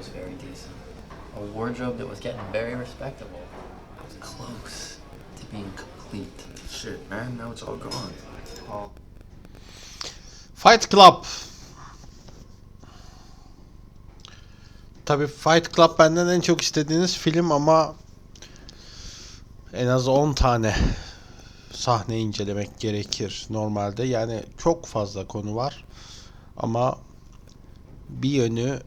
was very decent. A wardrobe that was getting very respectable. I was close to being complete. Shit, man, now it's all gone. All Fight Club. Tabi Fight Club benden en çok istediğiniz film ama en az 10 tane sahne incelemek gerekir normalde. Yani çok fazla konu var ama bir yönü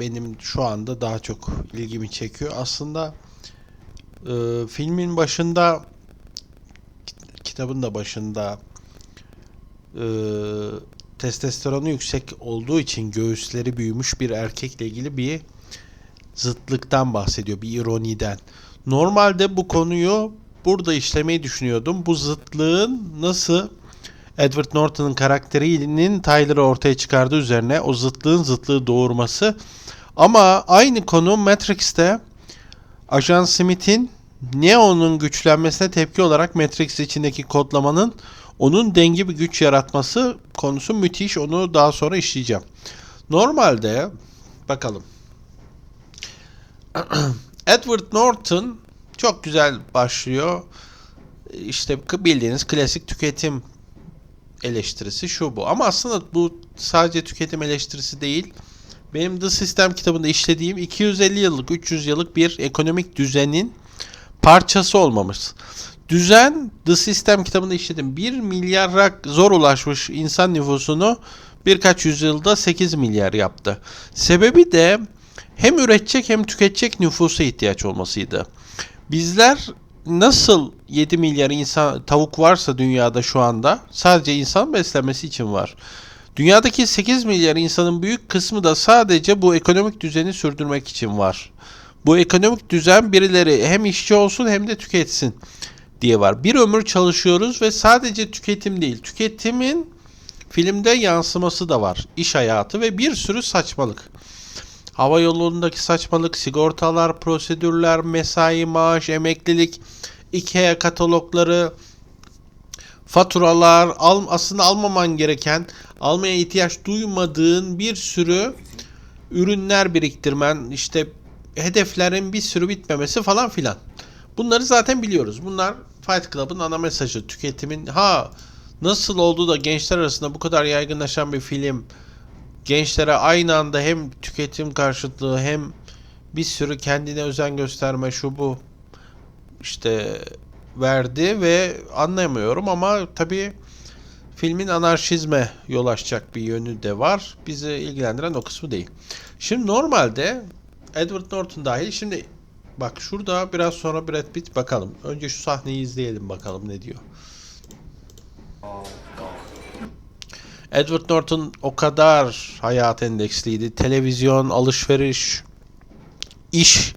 benim şu anda daha çok ilgimi çekiyor. Aslında e, filmin başında kitabın da başında e, testosteronu yüksek olduğu için göğüsleri büyümüş bir erkekle ilgili bir zıtlıktan bahsediyor, bir ironiden. Normalde bu konuyu burada işlemeyi düşünüyordum. Bu zıtlığın nasıl Edward Norton'un karakterinin Tyler'ı ortaya çıkardığı üzerine o zıtlığın zıtlığı doğurması. Ama aynı konu Matrix'te Ajan Smith'in Neo'nun güçlenmesine tepki olarak Matrix içindeki kodlamanın onun denge bir güç yaratması konusu müthiş. Onu daha sonra işleyeceğim. Normalde bakalım. Edward Norton çok güzel başlıyor. İşte bildiğiniz klasik tüketim eleştirisi şu bu. Ama aslında bu sadece tüketim eleştirisi değil. Benim The System kitabında işlediğim 250 yıllık, 300 yıllık bir ekonomik düzenin parçası olmamız. Düzen The System kitabında işledim. 1 milyara zor ulaşmış insan nüfusunu birkaç yüzyılda 8 milyar yaptı. Sebebi de hem üretecek hem tüketecek nüfusa ihtiyaç olmasıydı. Bizler nasıl 7 milyar insan tavuk varsa dünyada şu anda sadece insan beslenmesi için var. Dünyadaki 8 milyar insanın büyük kısmı da sadece bu ekonomik düzeni sürdürmek için var. Bu ekonomik düzen birileri hem işçi olsun hem de tüketsin diye var. Bir ömür çalışıyoruz ve sadece tüketim değil. Tüketimin filmde yansıması da var. İş hayatı ve bir sürü saçmalık. Hava yolundaki saçmalık, sigortalar, prosedürler, mesai, maaş, emeklilik, IKEA katalogları, faturalar, al, aslında almaman gereken, almaya ihtiyaç duymadığın bir sürü ürünler biriktirmen, işte hedeflerin bir sürü bitmemesi falan filan. Bunları zaten biliyoruz. Bunlar Fight Club'ın ana mesajı. Tüketimin ha nasıl oldu da gençler arasında bu kadar yaygınlaşan bir film gençlere aynı anda hem tüketim karşıtlığı hem bir sürü kendine özen gösterme şu bu işte verdi ve anlayamıyorum ama tabii filmin anarşizme yol açacak bir yönü de var. Bizi ilgilendiren o kısmı değil. Şimdi normalde Edward Norton dahil şimdi bak şurada biraz sonra Brad Pitt bakalım. Önce şu sahneyi izleyelim bakalım ne diyor. Edward Norton o kadar hayat endeksliydi. Televizyon, alışveriş, iş.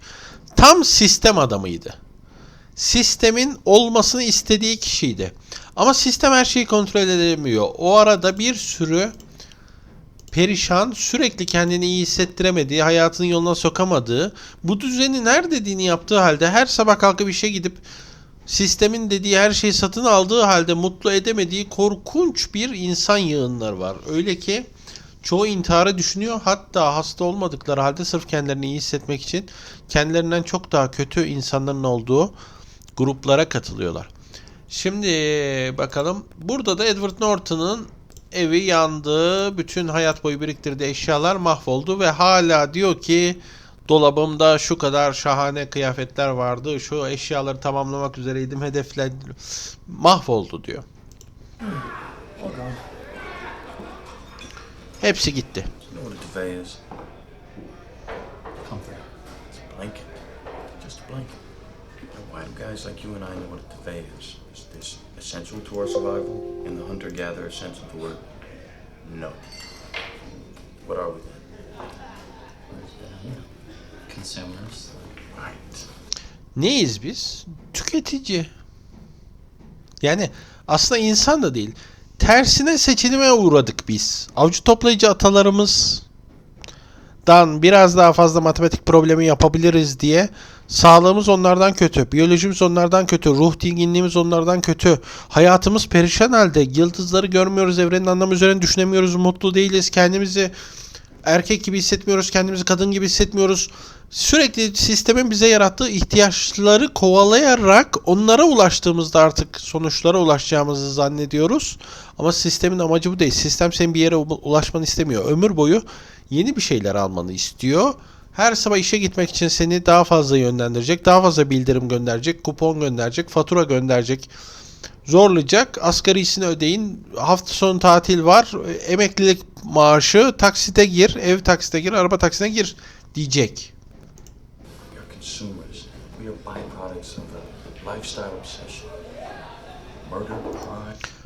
Tam sistem adamıydı. Sistemin olmasını istediği kişiydi. Ama sistem her şeyi kontrol edemiyor. O arada bir sürü perişan, sürekli kendini iyi hissettiremediği, hayatının yoluna sokamadığı, bu düzenin her dediğini yaptığı halde her sabah kalkıp işe gidip sistemin dediği her şeyi satın aldığı halde mutlu edemediği korkunç bir insan yığınlar var. Öyle ki çoğu intiharı düşünüyor. Hatta hasta olmadıkları halde sırf kendilerini iyi hissetmek için kendilerinden çok daha kötü insanların olduğu gruplara katılıyorlar. Şimdi bakalım. Burada da Edward Norton'ın evi yandı. Bütün hayat boyu biriktirdiği eşyalar mahvoldu ve hala diyor ki dolabımda şu kadar şahane kıyafetler vardı. Şu eşyaları tamamlamak üzereydim. Hedefler mahvoldu diyor. Hepsi gitti. Blanket. Just a blanket. And do guys like you and I know what a duvet is? Is this essential to our survival in the hunter-gatherer sense of the word? No. What are we then? Consumers. Right. Neyiz biz? Tüketici. Yani aslında insan da değil. Tersine seçilime uğradık biz. Avcı toplayıcı atalarımız dan biraz daha fazla matematik problemi yapabiliriz diye sağlığımız onlardan kötü, biyolojimiz onlardan kötü, ruh dinginliğimiz onlardan kötü. Hayatımız perişan halde. Yıldızları görmüyoruz, evrenin anlamı üzerine düşünemiyoruz, mutlu değiliz. Kendimizi erkek gibi hissetmiyoruz, kendimizi kadın gibi hissetmiyoruz. Sürekli sistemin bize yarattığı ihtiyaçları kovalayarak onlara ulaştığımızda artık sonuçlara ulaşacağımızı zannediyoruz. Ama sistemin amacı bu değil. Sistem senin bir yere ulaşmanı istemiyor. Ömür boyu yeni bir şeyler almanı istiyor. Her sabah işe gitmek için seni daha fazla yönlendirecek, daha fazla bildirim gönderecek, kupon gönderecek, fatura gönderecek zorlayacak. Asgarisini ödeyin. Hafta sonu tatil var. Emeklilik maaşı taksite gir. Ev taksite gir. Araba taksine gir diyecek.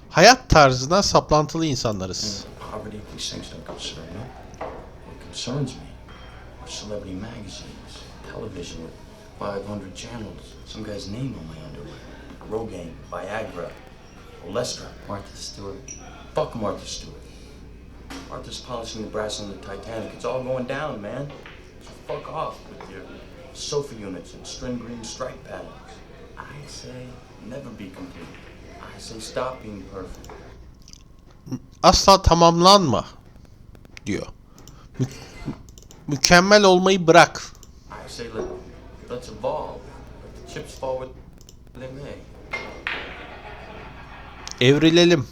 Hayat tarzına saplantılı insanlarız. Concerns me are celebrity magazines, television with 500 channels, some guy's name on my underwear, Rogaine, Viagra, Olestra. Martha Stewart. Fuck Martha Stewart. Martha's polishing the brass on the Titanic. It's all going down, man. So fuck off with your sofa units and string green stripe patterns. I say never be complete. I say stop being perfect. Asla tamamlanma diyor. Mü- mükemmel olmayı bırak. Evrilelim.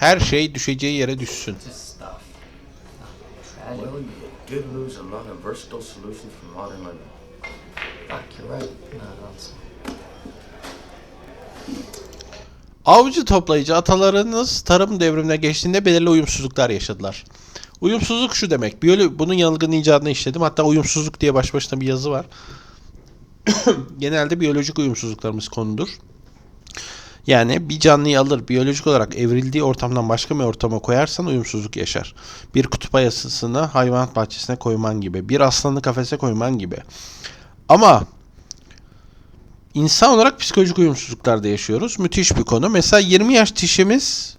Her şey düşeceği yere düşsün. Avcı toplayıcı atalarınız tarım devrimine geçtiğinde belirli uyumsuzluklar yaşadılar. Uyumsuzluk şu demek. Biyolo bunun yalıgın icadını işledim. Hatta uyumsuzluk diye baş başına bir yazı var. Genelde biyolojik uyumsuzluklarımız konudur. Yani bir canlıyı alır biyolojik olarak evrildiği ortamdan başka bir ortama koyarsan uyumsuzluk yaşar. Bir kutup ayısını hayvanat bahçesine koyman gibi. Bir aslanı kafese koyman gibi. Ama İnsan olarak psikolojik uyumsuzluklarda yaşıyoruz. Müthiş bir konu. Mesela 20 yaş dişimiz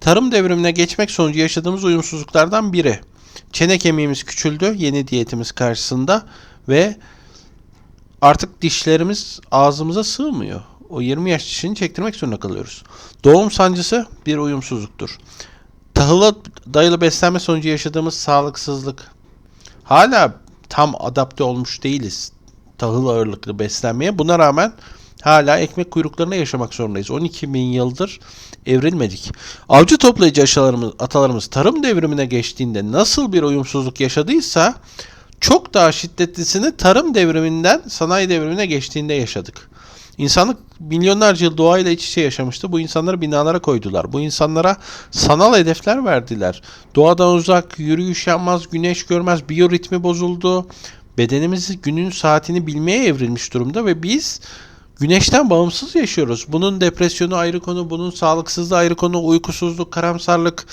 tarım devrimine geçmek sonucu yaşadığımız uyumsuzluklardan biri. Çene kemiğimiz küçüldü yeni diyetimiz karşısında ve artık dişlerimiz ağzımıza sığmıyor. O 20 yaş dişini çektirmek zorunda kalıyoruz. Doğum sancısı bir uyumsuzluktur. Tahıla dayalı beslenme sonucu yaşadığımız sağlıksızlık. Hala tam adapte olmuş değiliz tahıl ağırlıklı beslenmeye. Buna rağmen hala ekmek kuyruklarında yaşamak zorundayız. 12 bin yıldır evrilmedik. Avcı toplayıcı aşalarımız, atalarımız tarım devrimine geçtiğinde nasıl bir uyumsuzluk yaşadıysa çok daha şiddetlisini tarım devriminden sanayi devrimine geçtiğinde yaşadık. İnsanlık milyonlarca yıl doğayla iç içe yaşamıştı. Bu insanları binalara koydular. Bu insanlara sanal hedefler verdiler. Doğadan uzak, yürüyüş yapmaz, güneş görmez, biyoritmi bozuldu. Bedenimiz günün saatini bilmeye evrilmiş durumda ve biz güneşten bağımsız yaşıyoruz. Bunun depresyonu ayrı konu, bunun sağlıksızlığı ayrı konu, uykusuzluk, karamsarlık,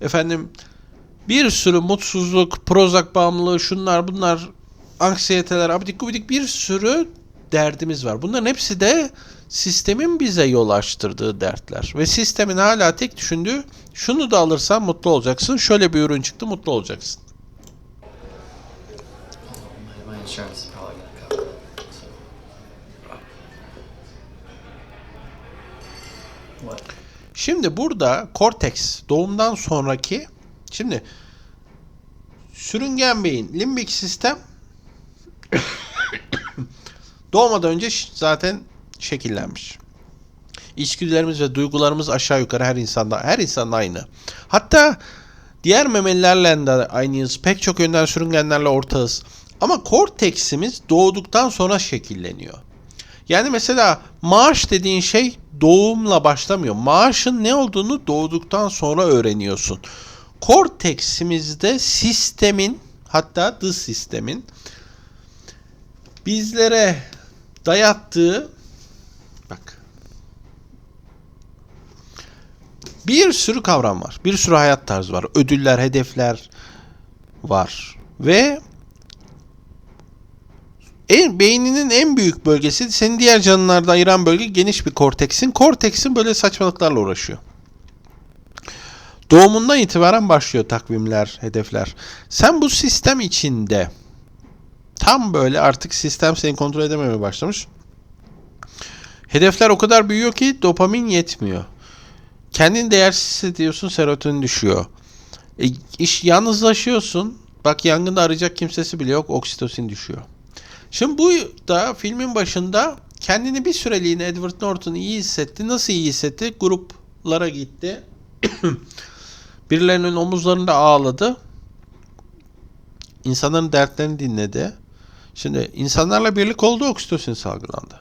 efendim bir sürü mutsuzluk, Prozac bağımlılığı, şunlar bunlar, anksiyeteler, abidik gubidik bir sürü derdimiz var. Bunların hepsi de sistemin bize yol açtırdığı dertler. Ve sistemin hala tek düşündüğü şunu da alırsan mutlu olacaksın. Şöyle bir ürün çıktı mutlu olacaksın. Şimdi burada korteks doğumdan sonraki şimdi sürüngen beyin limbik sistem doğmadan önce zaten şekillenmiş. İçgüdülerimiz ve duygularımız aşağı yukarı her insanda her insanda aynı. Hatta diğer memelilerle de aynıyız. Pek çok yönden sürüngenlerle ortağız. Ama korteksimiz doğduktan sonra şekilleniyor. Yani mesela maaş dediğin şey doğumla başlamıyor. Maaşın ne olduğunu doğduktan sonra öğreniyorsun. Korteksimizde sistemin hatta dış sistemin bizlere dayattığı bak bir sürü kavram var. Bir sürü hayat tarzı var. Ödüller, hedefler var. Ve en, beyninin en büyük bölgesi senin diğer canlılardan ayıran bölge geniş bir korteksin. Korteksin böyle saçmalıklarla uğraşıyor. Doğumundan itibaren başlıyor takvimler, hedefler. Sen bu sistem içinde tam böyle artık sistem seni kontrol edememeye başlamış. Hedefler o kadar büyüyor ki dopamin yetmiyor. kendini değersiz hissediyorsun, serotonin düşüyor. E, iş yalnızlaşıyorsun. Bak yangında arayacak kimsesi bile yok, oksitosin düşüyor. Şimdi bu da filmin başında kendini bir süreliğine Edward Norton iyi hissetti. Nasıl iyi hissetti? Gruplara gitti. Birilerinin omuzlarında ağladı. İnsanların dertlerini dinledi. Şimdi insanlarla birlik oldu oksitosin salgılandı.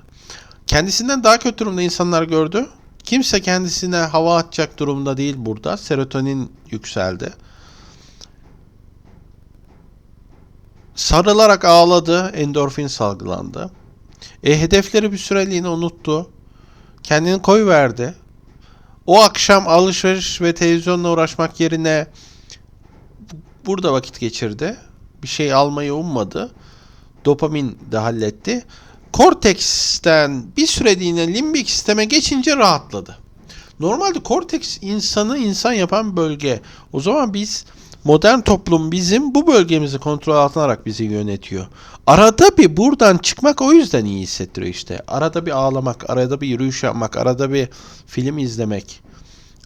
Kendisinden daha kötü durumda insanlar gördü. Kimse kendisine hava atacak durumda değil burada. Serotonin yükseldi. Sarılarak ağladı. Endorfin salgılandı. E, hedefleri bir süreliğine unuttu. Kendini koy verdi. O akşam alışveriş ve televizyonla uğraşmak yerine burada vakit geçirdi. Bir şey almayı ummadı. Dopamin de halletti. Korteksten bir süreliğine limbik sisteme geçince rahatladı. Normalde korteks insanı insan yapan bölge. O zaman biz modern toplum bizim bu bölgemizi kontrol altına alarak bizi yönetiyor. Arada bir buradan çıkmak o yüzden iyi hissettiriyor işte. Arada bir ağlamak, arada bir yürüyüş yapmak, arada bir film izlemek.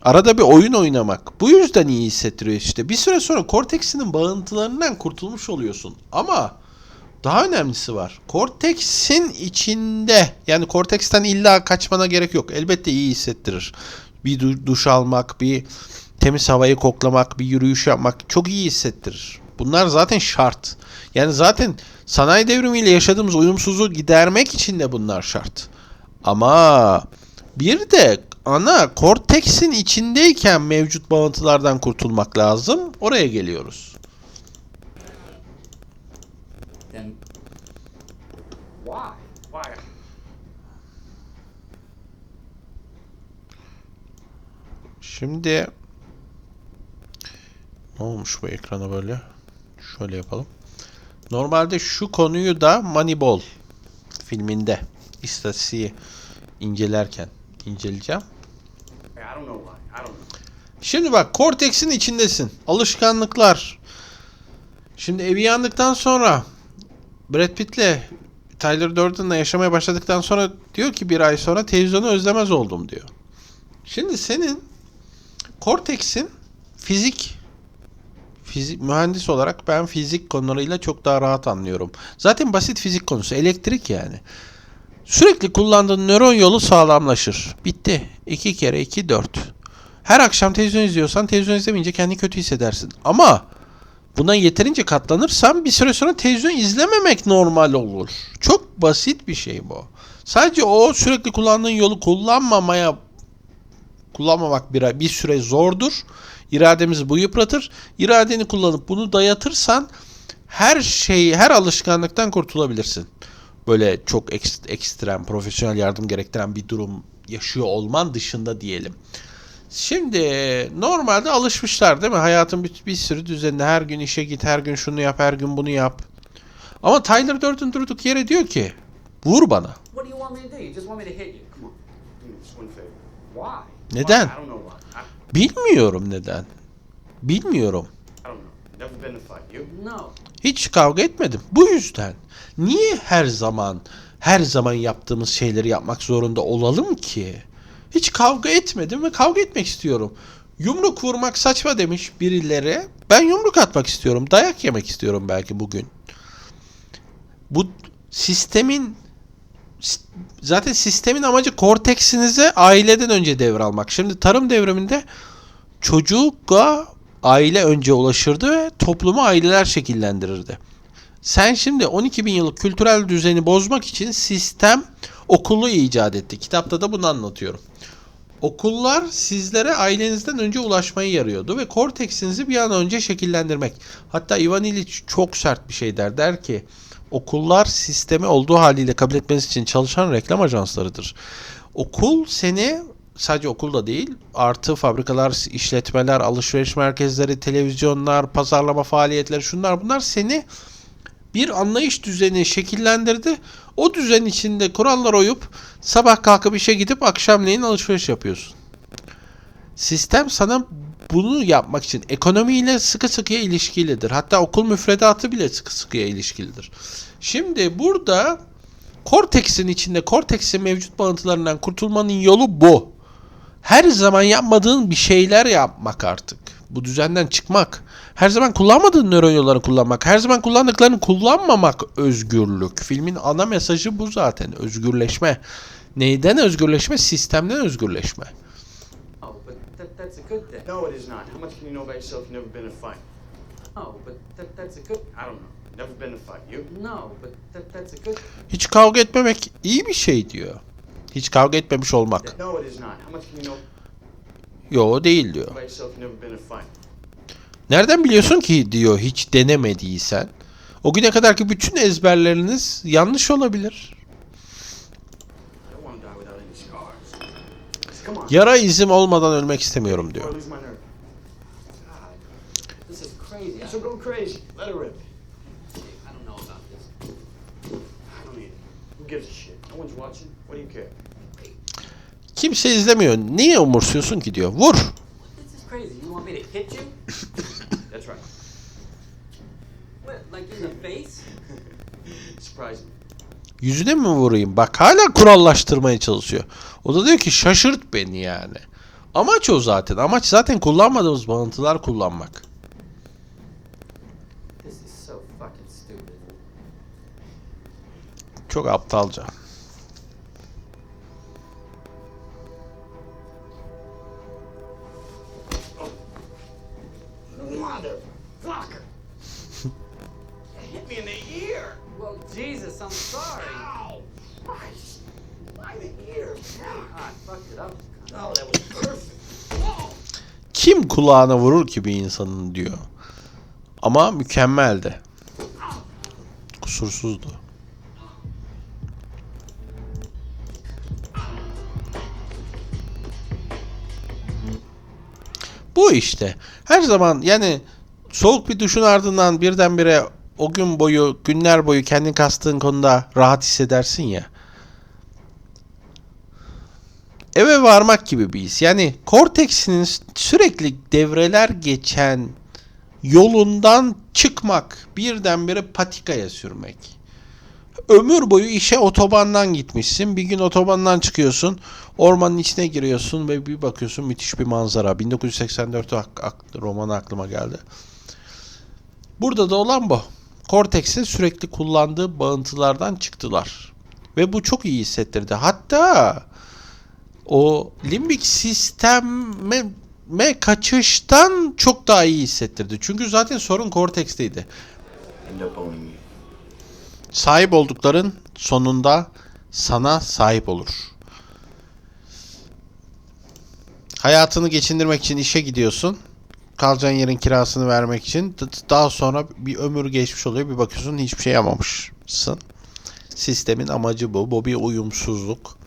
Arada bir oyun oynamak. Bu yüzden iyi hissettiriyor işte. Bir süre sonra korteksinin bağıntılarından kurtulmuş oluyorsun. Ama daha önemlisi var. Korteksin içinde yani korteksten illa kaçmana gerek yok. Elbette iyi hissettirir. Bir du- duş almak, bir temiz havayı koklamak, bir yürüyüş yapmak çok iyi hissettirir. Bunlar zaten şart. Yani zaten sanayi devrimiyle yaşadığımız uyumsuzluğu gidermek için de bunlar şart. Ama bir de ana korteksin içindeyken mevcut bağıntılardan kurtulmak lazım. Oraya geliyoruz. Şimdi ne olmuş bu ekrana böyle? Şöyle yapalım. Normalde şu konuyu da Moneyball filminde istatistiği incelerken inceleyeceğim. Şimdi bak korteksin içindesin. Alışkanlıklar. Şimdi evi yandıktan sonra Brad Pitt'le Tyler Durden'la yaşamaya başladıktan sonra diyor ki bir ay sonra televizyonu özlemez oldum diyor. Şimdi senin korteksin fizik fizik mühendis olarak ben fizik konularıyla çok daha rahat anlıyorum. Zaten basit fizik konusu elektrik yani. Sürekli kullandığın nöron yolu sağlamlaşır. Bitti. 2 kere 2 4. Her akşam televizyon izliyorsan televizyon izlemeyince kendini kötü hissedersin. Ama buna yeterince katlanırsan bir süre sonra televizyon izlememek normal olur. Çok basit bir şey bu. Sadece o sürekli kullandığın yolu kullanmamaya kullanmamak bir, bir süre zordur. İrademizi bu yıpratır. İradeni kullanıp bunu dayatırsan her şeyi, her alışkanlıktan kurtulabilirsin. Böyle çok ekst- ekstrem, profesyonel yardım gerektiren bir durum yaşıyor olman dışında diyelim. Şimdi normalde alışmışlar değil mi? Hayatın bir, bir sürü düzeninde her gün işe git, her gün şunu yap, her gün bunu yap. Ama Tyler Durden durduk yere diyor ki vur bana. Neden? Bilmiyorum neden. Bilmiyorum. Hiç kavga etmedim. Bu yüzden. Niye her zaman her zaman yaptığımız şeyleri yapmak zorunda olalım ki? Hiç kavga etmedim ve kavga etmek istiyorum. Yumruk vurmak saçma demiş birileri. Ben yumruk atmak istiyorum. Dayak yemek istiyorum belki bugün. Bu sistemin zaten sistemin amacı korteksinizi aileden önce devralmak. Şimdi tarım devriminde çocuğa aile önce ulaşırdı ve toplumu aileler şekillendirirdi. Sen şimdi 12 bin yıllık kültürel düzeni bozmak için sistem okulu icat etti. Kitapta da bunu anlatıyorum. Okullar sizlere ailenizden önce ulaşmayı yarıyordu ve korteksinizi bir an önce şekillendirmek. Hatta Ivan Illich çok sert bir şey der. Der ki okullar sistemi olduğu haliyle kabul etmeniz için çalışan reklam ajanslarıdır. Okul seni sadece okulda değil artı fabrikalar, işletmeler, alışveriş merkezleri, televizyonlar, pazarlama faaliyetleri şunlar bunlar seni bir anlayış düzeni şekillendirdi. O düzen içinde kurallar oyup sabah kalkıp işe gidip akşamleyin alışveriş yapıyorsun. Sistem sana bunu yapmak için ekonomiyle sıkı sıkıya ilişkilidir. Hatta okul müfredatı bile sıkı sıkıya ilişkilidir. Şimdi burada korteksin içinde korteksin mevcut bağıntılarından kurtulmanın yolu bu. her zaman yapmadığın bir şeyler yapmak artık. Bu düzenden çıkmak. Her zaman kullanmadığın nöron yollarını kullanmak. Her zaman kullandıklarını kullanmamak özgürlük. Filmin ana mesajı bu zaten. Özgürleşme. Neyden özgürleşme? Sistemden özgürleşme. That's a good thing. No, it is not. How much can you know about yourself? You've never been in a fight. No, but that, that's a good. I don't know. Never been in a fight. You? No, but that, that's a good. Hiç kavga etmemek iyi bir şey diyor. Hiç kavga etmemiş olmak. No, it is not. How much can you know Yo değil diyor. about yourself? You've never been in a fight. Nereden biliyorsun ki diyor hiç denemediysen. O güne kadarki bütün ezberleriniz yanlış olabilir. Yara izim olmadan ölmek istemiyorum Or diyor. lose my nerve. God, this is crazy. I, So go crazy. Let it rip. I don't know about this. I don't need it. Who gives a shit? No one's watching. What do you care? Kimse izlemiyor. Niye umursuyorsun ki diyor. Vur. Yüzüne mi vurayım? Bak hala kurallaştırmaya çalışıyor. O da diyor ki şaşırt beni yani. Amaç o zaten. Amaç zaten kullanmadığımız bağıntılar kullanmak. Çok aptalca. Kim kulağına vurur ki bir insanın diyor. Ama mükemmeldi. Kusursuzdu. Bu işte. Her zaman yani soğuk bir duşun ardından birdenbire o gün boyu, günler boyu kendini kastığın konuda rahat hissedersin ya. Eve varmak gibi bir his. Yani korteksinin sürekli devreler geçen yolundan çıkmak, birdenbire patikaya sürmek. Ömür boyu işe otobandan gitmişsin. Bir gün otobandan çıkıyorsun. Ormanın içine giriyorsun ve bir bakıyorsun müthiş bir manzara. 1984 ak- ak- romanı aklıma geldi. Burada da olan bu. Korteksin sürekli kullandığı bağıntılardan çıktılar. Ve bu çok iyi hissettirdi. Hatta o limbik sisteme me kaçıştan çok daha iyi hissettirdi. Çünkü zaten sorun korteksteydi. Sahip oldukların sonunda sana sahip olur. Hayatını geçindirmek için işe gidiyorsun. Kalacağın yerin kirasını vermek için. Daha sonra bir ömür geçmiş oluyor. Bir bakıyorsun hiçbir şey yapamamışsın. Sistemin amacı bu. Bu bir uyumsuzluk.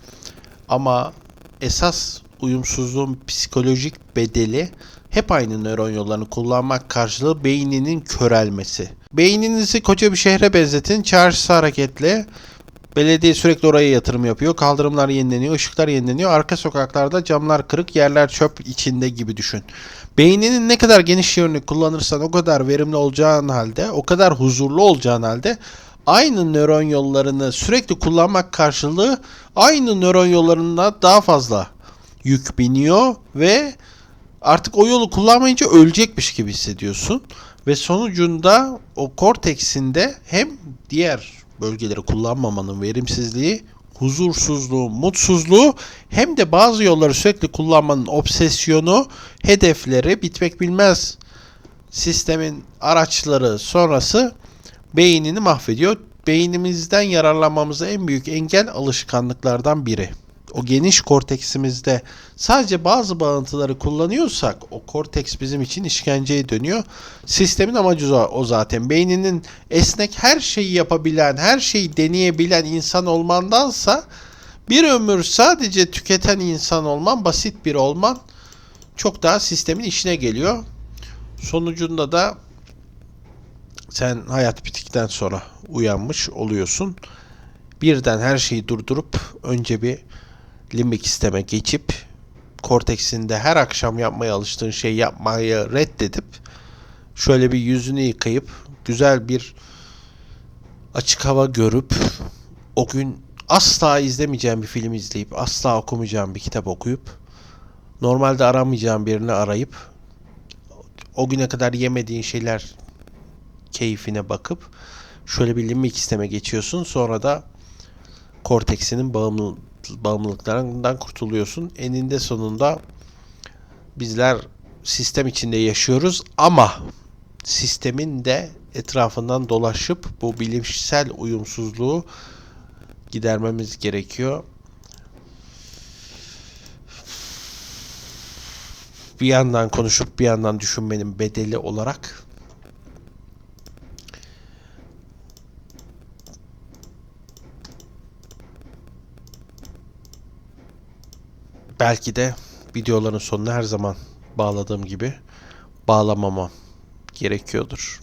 Ama esas uyumsuzluğun psikolojik bedeli hep aynı nöron yollarını kullanmak karşılığı beyninin körelmesi. Beyninizi koca bir şehre benzetin. Çarşısı hareketli. Belediye sürekli oraya yatırım yapıyor. Kaldırımlar yenileniyor, ışıklar yenileniyor. Arka sokaklarda camlar kırık, yerler çöp içinde gibi düşün. Beyninin ne kadar geniş yönlü kullanırsan o kadar verimli olacağın halde, o kadar huzurlu olacağın halde aynı nöron yollarını sürekli kullanmak karşılığı aynı nöron yollarında daha fazla yük biniyor ve artık o yolu kullanmayınca ölecekmiş gibi hissediyorsun. Ve sonucunda o korteksinde hem diğer bölgeleri kullanmamanın verimsizliği, huzursuzluğu, mutsuzluğu hem de bazı yolları sürekli kullanmanın obsesyonu, hedefleri bitmek bilmez sistemin araçları sonrası beynini mahvediyor. Beynimizden yararlanmamıza en büyük engel alışkanlıklardan biri. O geniş korteksimizde sadece bazı bağıntıları kullanıyorsak o korteks bizim için işkenceye dönüyor. Sistemin amacı o, zaten. Beyninin esnek her şeyi yapabilen, her şeyi deneyebilen insan olmandansa bir ömür sadece tüketen insan olman, basit bir olman çok daha sistemin işine geliyor. Sonucunda da sen hayat bittikten sonra uyanmış oluyorsun. Birden her şeyi durdurup önce bir limbik sisteme geçip korteksinde her akşam yapmaya alıştığın şeyi yapmayı reddedip şöyle bir yüzünü yıkayıp güzel bir açık hava görüp o gün asla izlemeyeceğim bir film izleyip asla okumayacağım bir kitap okuyup normalde aramayacağın birini arayıp o güne kadar yemediğin şeyler keyfine bakıp şöyle bir limik isteme geçiyorsun. Sonra da korteksinin bağımlı, bağımlılıklarından kurtuluyorsun. Eninde sonunda bizler sistem içinde yaşıyoruz ama sistemin de etrafından dolaşıp bu bilimsel uyumsuzluğu gidermemiz gerekiyor. Bir yandan konuşup bir yandan düşünmenin bedeli olarak belki de videoların sonuna her zaman bağladığım gibi bağlamamam gerekiyordur.